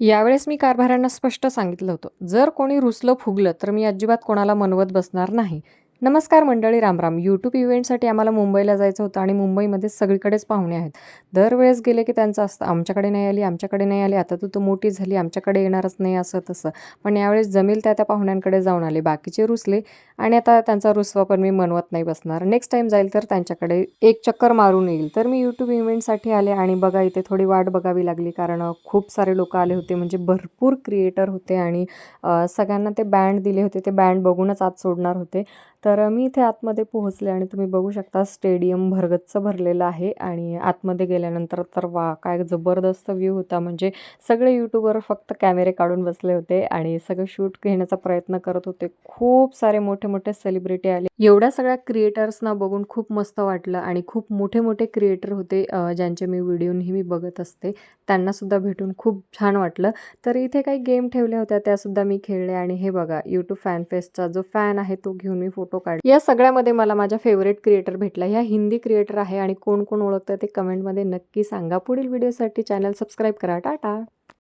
यावेळेस मी कारभाऱ्यांना स्पष्ट सांगितलं होतं. जर कोणी रुसलं फुगलं तर मी अजिबात कोणाला मनवत बसणार नाही. नमस्कार मंडळी रामराम. यूट्यूब इव्हेंटसाठी आम्हाला मुंबईला जायचं होतं आणि मुंबईमध्ये सगळीकडेच पाहुणे आहेत. दरवेळेस गेले की त्यांचं असतं आमच्याकडे नाही आली आमच्याकडे नाही आली आता तू तर मोठी झाली आमच्याकडे येणारच नाही असं तसं. पण यावेळेस जमेल त्या त्या पाहुण्यांकडे जाऊन आले. बाकीचे रुसले आणि आता त्यांचा रुसवा पण मी मनवत नाही बसणार. नेक्स्ट टाईम जाईल तर त्यांच्याकडे एक चक्कर मारून येईल. तर मी यूट्यूब इव्हेंटसाठी आले आणि बघा इथे थोडी वाट बघावी लागली कारण खूप सारे लोक आले होते. म्हणजे भरपूर क्रिएटर होते आणि सगळ्यांना ते बँड दिले होते. ते बँड बघूनच आत सोडणार होते. तर मी इथे आतमध्ये पोहोचले आणि तुम्ही बघू शकता स्टेडियम भरगच्च भरलेलं आहे आणि आतमध्ये गेल्यानंतर तर वा काय जबरदस्त व्ह्यू होता. म्हणजे सगळे यूट्यूबर फक्त कॅमेरे काढून बसले होते आणि सगळं शूट घेण्याचा प्रयत्न करत होते. खूप सारे मोठे मोठे सेलिब्रिटी आले. एवढ्या सगळ्या क्रिएटर्सना बघून खूप मस्त वाटलं आणि खूप मोठे मोठे क्रिएटर होते ज्यांचे मी व्हिडिओ नेहमी बघत असते. त्यांनासुद्धा भेटून खूप छान वाटलं. तर इथे काही गेम ठेवल्या होत्या त्यासुद्धा मी खेळले. आणि हे बघा यूट्यूब फॅन फेस्टचा जो फॅन आहे तो घेऊन मी फोटो काढले या सगळ्यामध्ये मला माझ्या फेवरेट क्रिएटर भेटला ह्या हिंदी क्रिएटर आहे आणि कोण कोण ओळखतं ते कमेंटमध्ये नक्की सांगा. पुढील व्हिडिओसाठी चॅनल सबस्क्राईब करा. टाटा!